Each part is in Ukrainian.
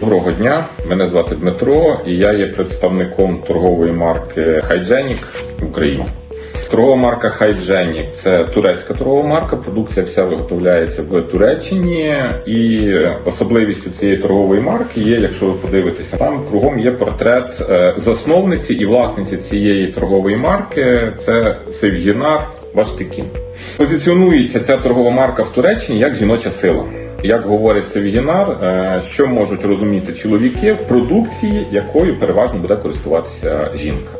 Доброго дня, мене звати Дмитро, і я є представником торгової марки Hygienic в Україні. Торгова марка Hygienic – це турецька торгова марка. Продукція вся виготовляється в Туреччині. І особливістю цієї торгової марки є, якщо ви подивитеся, там кругом є портрет е, засновниці і власниці цієї торгової марки. Це Севгінар Ваштикін. Позиціонується ця торгова марка в Туреччині як жіноча сила. Як говорить Севгінар, е, що можуть розуміти чоловіки в продукції, якою переважно буде користуватися жінка.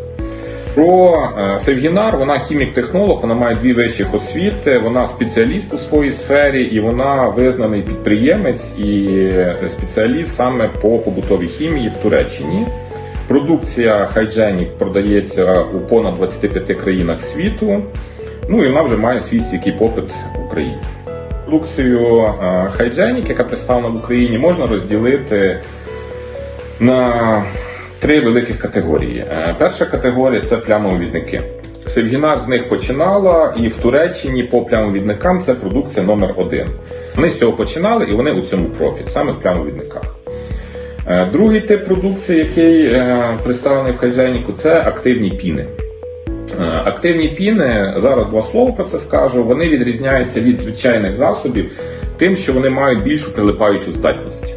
Про е, Севгінар, вона хімік-технолог, вона має дві вищих освіти, вона спеціаліст у своїй сфері і вона визнаний підприємець і спеціаліст саме по побутовій хімії в Туреччині. Продукція Hygienic продається у понад 25 країнах світу. Ну і вона вже має свій стійкий попит в Україні. Продукцію е, Hygienic, яка представлена в Україні, можна розділити на три великих категорії. Е, Перша категорія це плямовідники. Севгінар з них починала, і в Туреччині по плямовідникам це продукція номер один. Вони з цього починали і вони у цьому профі, саме в плямовідниках. Е, Другий тип продукції, який е, представлений в хайдженіку, це активні піни. Е, Активні піни, зараз два слова про це скажу, вони відрізняються від звичайних засобів тим, що вони мають більшу прилипаючу здатність.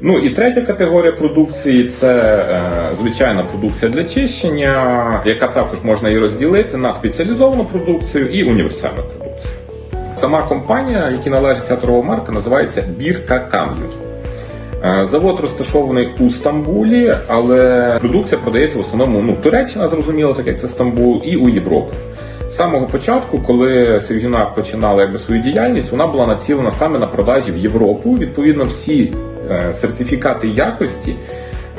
Ну і третя категорія продукції це е, звичайна продукція для чищення, яка також можна і розділити на спеціалізовану продукцію і універсальну продукцію. Сама компанія, якій належить ця торгова марка, називається Бірка Кам'ю. Е, Завод розташований у Стамбулі, але продукція продається в основному ну, Туреччина, зрозуміло, так як це Стамбул, і у Європу. З самого початку, коли Севгінар починала якби свою діяльність, вона була націлена саме на продажі в Європу. Відповідно, всі е, сертифікати якості,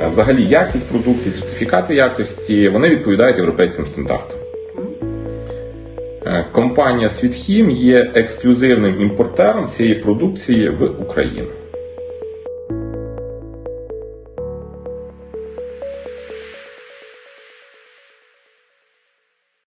е, взагалі якість продукції, сертифікати якості, вони відповідають європейським стандартам. Компанія Світхім є ексклюзивним імпортером цієї продукції в Україну.